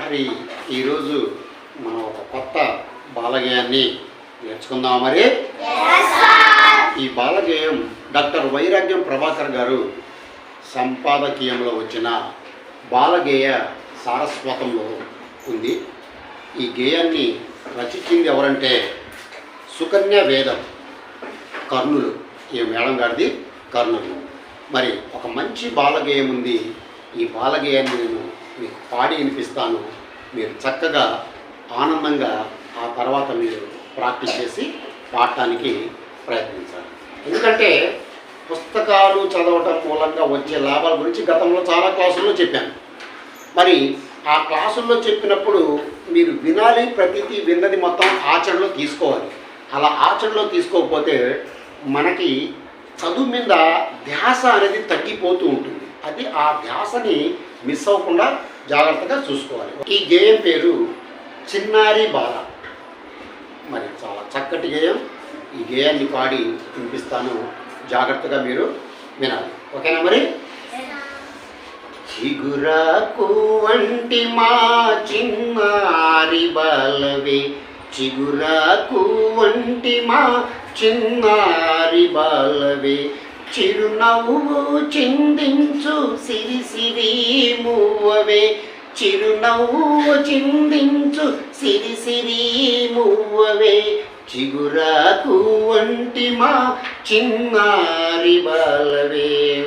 మరి ఈరోజు మనం ఒక కొత్త బాలగేయాన్ని నేర్చుకుందాం మరి? ఈ బాలగేయం డాక్టర్ వైరాగ్యం ప్రభాకర్ గారు సంపాదకీయంలో వచ్చిన బాలగేయ సారస్వతంలో ఉంది. ఈ గేయాన్ని రచించింది ఎవరంటే సుకన్య వేదం కర్ణులు. ఈ మేడం గారిది కర్ణులు. మరి ఒక మంచి బాలగేయం ఉంది ఈ బాలగేయాన్ని నేను మీకు పాడి వినిపిస్తాను. మీరు చక్కగా ఆనందంగా ఆ తర్వాత మీరు ప్రాక్టీస్ చేసి పాడటానికి ప్రయత్నించాలి. ఎందుకంటే పుస్తకాలు చదవటం మూలంగా వచ్చే లాభాల గురించి గతంలో చాలా క్లాసుల్లో చెప్పాను. మరి ఆ క్లాసుల్లో చెప్పినప్పుడు మీరు వినాలి ప్రతిదీ విన్నది మొత్తం ఆచరణలో తీసుకోవాలి. అలా ఆచరణలో తీసుకోకపోతే మనకి చదువు మీద ధ్యాస అనేది తగ్గిపోతూ ఉంటుంది. అది ఆ ధ్యాసని మిస్ అవ్వకుండా జాగ్రత్తగా చూసుకోవాలి. ఈ గేయం పేరు చిన్నారి బాల. మరి చాలా చక్కటి గేయం. ఈ గేయాన్ని పాడి వినిపిస్తాను. జాగ్రత్తగా మీరు వినాలి. ఓకేనా మరి? చిగురాకు వంటి మా చిన్నారి బాలవే. చిగురాకు వంటి మా చిన్నారి బాలవే. చిరునవ్వు చిందించు సిరి సిరి మువ్వవే. చిరునవ్వు చిందించు సిరి సిరి మువ్వవే. చిగురాకు వంటి మా చిన్నారి బాలవే.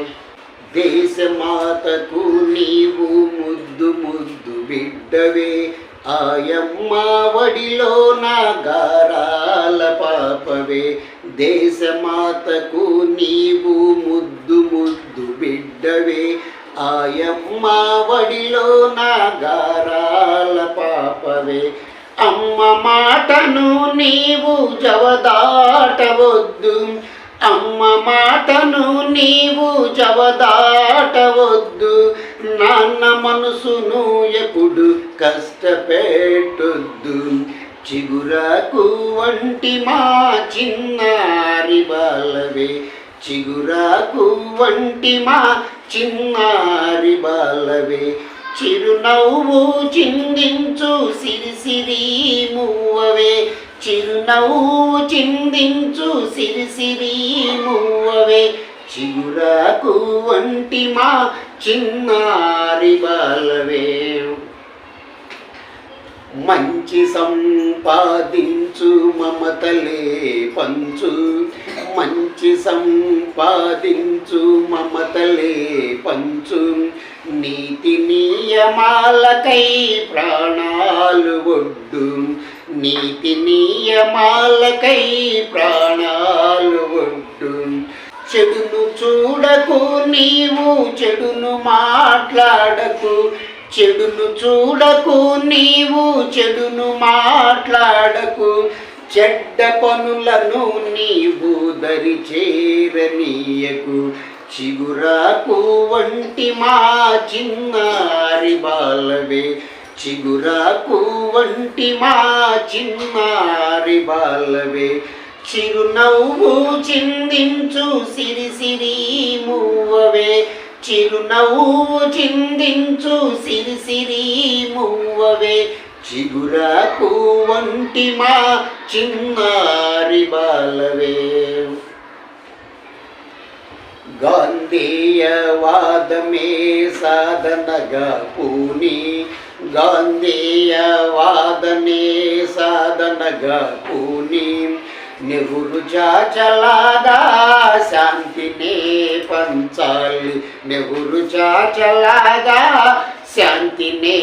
దేశమాతకు నీవు ముద్దు ముద్దు బిడ్డవే. ఆయమ్మ వడిలో నా గారాల పాపవే. దేశమాతకు నీవు ముద్దు ముద్దు బిడ్డవే. ఆయమ్మ వడిలో నా గారాల పాపవే. అమ్మ మాటను నీవు జవదాటవద్దు. అమ్మ మాటను నీవు జవదాటవద్దు. నాన్న మనసును ఎప్పుడు కష్టపెట్టొద్దు. చిగురాకు వంటి మా చిన్నారి బాలవే. చిగురాకు వంటి మా చిన్నారి బాలవే. చిరునవ్వు చిందించు సిరిసిరి మువ్వవే చిరునవ్వు చిందించు సిరిసిరి నువ్వవే. మువ్వవే చిగురాకు వంటి మా చిన్నారి బాలవే. మంచి సంపాదించు మమతలే పంచు. మంచి సంపాదించు మమతలే పంచు. నీతి నియమాలకై ప్రాణాలు ఒడ్డు. నీతి నియమాలకై ప్రాణాలు ఒడ్డు చెడును చూడకు నీవు చెడును మాట్లాడకు. చెడును చూడకు నీవు చెడును మాట్లాడకు. చెడ్డ పనులను నీవు దరి చేరనీయకు చిగురాకు వంటి మా చిన్నారి బాలవే. చిగురాకు వంటి మా చిన్నారి బాలవే. చిరునవ్వు చిందించు సిరి సిరి మువ్వవే. చిరునవ్వు చిందించు సిరి సిరి మువ్వవే. చిగురాకు వంటి మా చిన్నారి బాలవే. గాంధేయవాదమే సాధనగా పూని గాంధేయవాదనే సాధనగా పూని నెహ్రు చాచలాగా శాంతినే పంచాలి. నెహ్రు చాచలాగా శాంతినే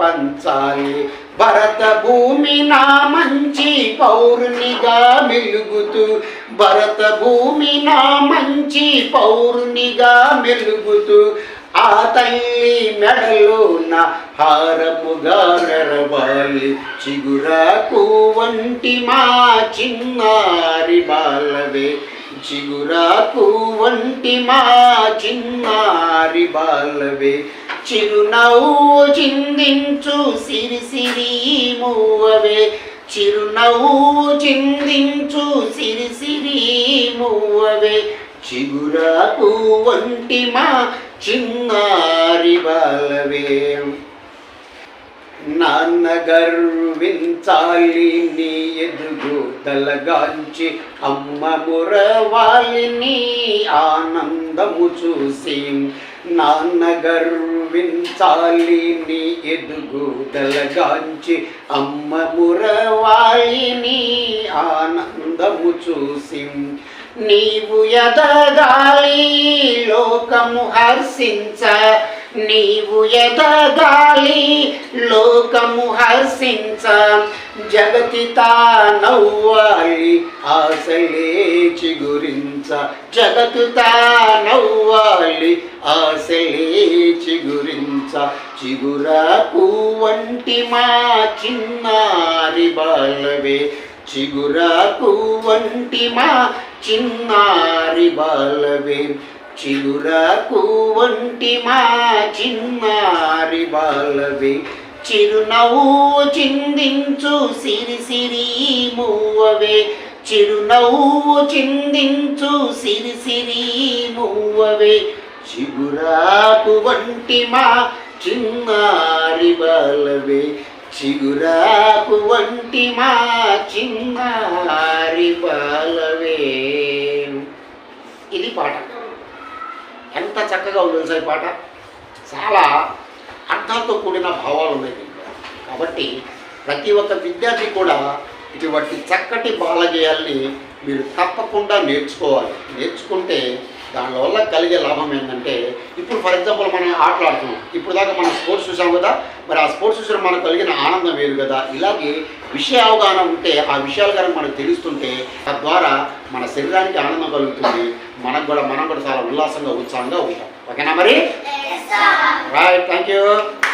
పంచాలి. భరత భూమి నా మంచి పౌరునిగా మెలుగుతూ భరత భూమి నా మంచి పౌరునిగా మెలుగుతూ ఆ తల్లి మెడలోన హారముగా నెరవాలి చిగురాకు వంటి మా చిన్నారి బాలవే. చిగురాకు వంటి మా చిన్నారి బాలవే. చిరునవ్వు చిందించు సిరి సిరి మూవవే. చిరునవ్వు చిందించు సిరి సిరి మూవవే. చిగురాకు వంటి మా చిన్నారి బాలవే నాన్న గర్వించాలి నీ ఎదుగు తలగాంచి అమ్మ మురవాలి నీ ఆనందము చూసి నాన్న గర్వించాలి నీ ఎదుగు తలగాంచి అమ్మ మురవాలి నీ ఆనందము చూసి నీవు ఎదగాలి లోకము హర్షించ. నీవు ఎదగాలి లోకము హర్షించ. జగతితా నవ్వాలి ఆశలే చిగురించ. జగతుతా నవ్వాలి ఆశలే చిగురించ. చిగురాకు వంటి మా చిన్నారి బాలవే. చిగురాకు వంటి మా చిన్నారి బాలవే. చిగురాకు వంటి మా చిన్నారి బాలవే. చిరునవ్వు చిందించు సిరి సిరి మూవవే చిరునవ్వు చిందించు సిరి సిరి మూవవే చిగురాకు వంటి మా చిన్నారి బాలవే. చిగురాకు వంటి మా చిన్నారి బాలవే ఇది పాట. ఎంత చక్కగా ఉంది సార్ పాట? చాలా అర్థాలతో కూడిన భావాలు ఉన్నాయి కాబట్టి ప్రతి ఒక్క విద్యార్థి కూడా ఇటువంటి చక్కటి బాలగేయాల్ని మీరు తప్పకుండా నేర్చుకోవాలి. నేర్చుకుంటే దానివల్ల కలిగే లాభం ఏంటంటే ఇప్పుడు ఫర్ ఎగ్జాంపుల్ మనం ఆటలు ఆడుతున్నాం ఇప్పుడు దాకా మనం స్పోర్ట్స్ చూసాం కదా మరి ఆ స్పోర్ట్స్ చూసిన మనకు కలిగిన ఆనందం వేరు కదా. ఇలాగే విషయ అవగాహన ఉంటే ఆ విషయాలు కనుక మనకు తెలుస్తుంటే తద్వారా మన శరీరానికి ఆనందం కలుగుతుంది. మనకు కూడా మనం కూడా చాలా ఉల్లాసంగా ఉత్సాహంగా ఉంటాం. ఓకేనా మరి? రైట్